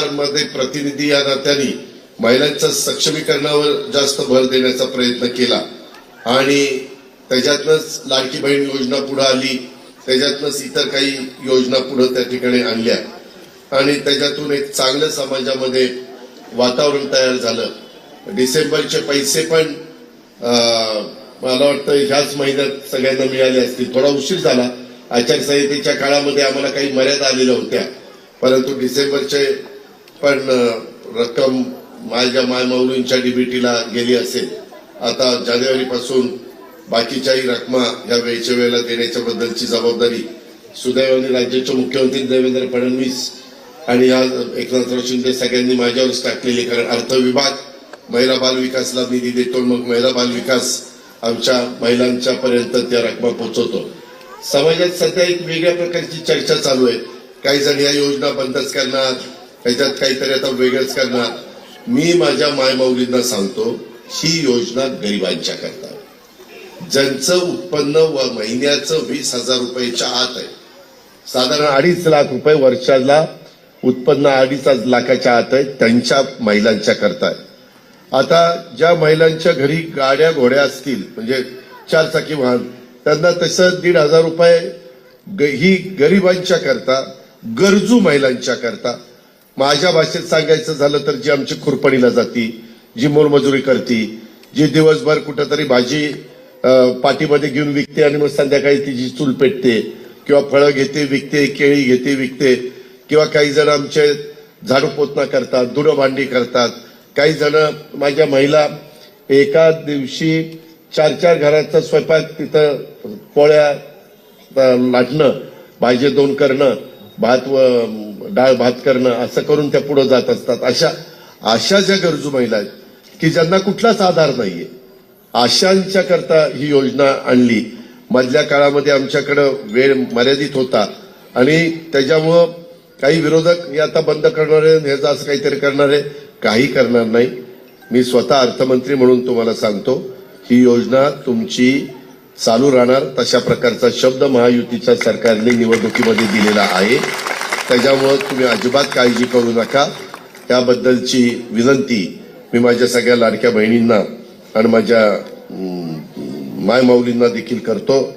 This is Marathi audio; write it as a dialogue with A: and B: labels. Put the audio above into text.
A: सरकारमध्ये प्रतिनिधी या नात्याने महिलांच्या सक्षमीकरणावर जास्त भर देण्याचा प्रयत्न केला. आणि त्याच्यातनंच लाडकी बहीण योजना पुढे आली. त्याच्यातनंच इतर काही योजना पुढे त्या ठिकाणी आणल्या. आणि त्याच्यातून एक चांगलं समाजामध्ये वातावरण तयार झालं. डिसेंबरचे पैसे पण मला वाटतं ह्याच महिन्यात सगळ्यांना मिळाले असतील. थोडा उशीर झाला. आचारसंहितेच्या काळामध्ये आम्हाला काही मर्यादा आलेल्या होत्या. परंतु डिसेंबरचे पण रक्कम माझ्या मायमाऊलींच्या डीबीटीला गेली असेल आता जानेवारीपासून बाकीच्याही रकमा या वेळच्या वेळेला देण्याच्या बद्दलची जबाबदारी सुदैवाने राज्याचे मुख्यमंत्री देवेंद्र फडणवीस आणि या एकनाथराव शिंदे सगळ्यांनी माझ्यावरच टाकलेली कारण अर्थ विभाग महिला बाल विकासला निधी देतो मग महिला बाल विकास आमच्या महिलांच्या पर्यंत त्या रकमा पोहोचवतो समाजात सध्या एक वेगळ्या प्रकारची चर्चा चालू आहे. काही जण या योजना बंदच करणार त्याच्यात काहीतरी आता वेगळंच करणार. मी माझ्या मायमाऊलींना सांगतो ही योजना गरिबांच्या करता ज्यांचं उत्पन्न व महिन्याचं वीस हजार रुपयाच्या आत आहे. साधारण अडीच लाख रुपये वर्षाला उत्पन्न अडीच लाखाच्या आत आहे त्यांच्या महिलांच्या करता आता ज्या महिलांच्या घरी गाड्या घोड्या असतील म्हणजे चार चाकी वाहन त्यांना तसं दीड हजार रुपये ग- ही गरिबांच्या करता गरजू महिलांच्या करता माझ्या भाषेत सांगायचं झालं तर जी आमची खुरपणीला जाती जी मोलमजुरी करती जी दिवसभर कुठंतरी भाजी पाठीमध्ये घेऊन विकते आणि मग संध्याकाळी तिची चूल पेटते किंवा फळं घेते विकते केळी घेते विकते किंवा काही जण आमचे झाडू पोतना करतात धुणं भांडी करतात. काही जण माझ्या महिला एका दिवशी चार चार घराचा स्वयंपाक तिथं पोळ्या लाटणं भाजी दोन करणं भात व डाळ भात करणं असं करून त्या पुढे जात असतात. अशा अशा ज्या गरजू महिला आहेत की ज्यांना कुठलाच आधार नाहीये. अशांच्या करता ही योजना आणली. मधल्या काळामध्ये आमच्याकडं वेळ मर्यादित होता. आणि त्याच्यामुळं काही विरोधक हे आता बंद करणारे ह्याचं असं काहीतरी करणारे काही करणार नाही. मी स्वतः अर्थमंत्री म्हणून तुम्हाला सांगतो ही योजना तुमची चालू राहणार. तशा प्रकारचा शब्द महायुतीच्या सरकारने निवडणुकीमध्ये दिलेला आहे. त्याच्यामुळं तुम्ही अजिबात काळजी करू नका. त्याबद्दलची विनंती मी माझ्या सगळ्या लाडक्या बहिणींना आणि माझ्या मायमाऊलींना देखील करतो.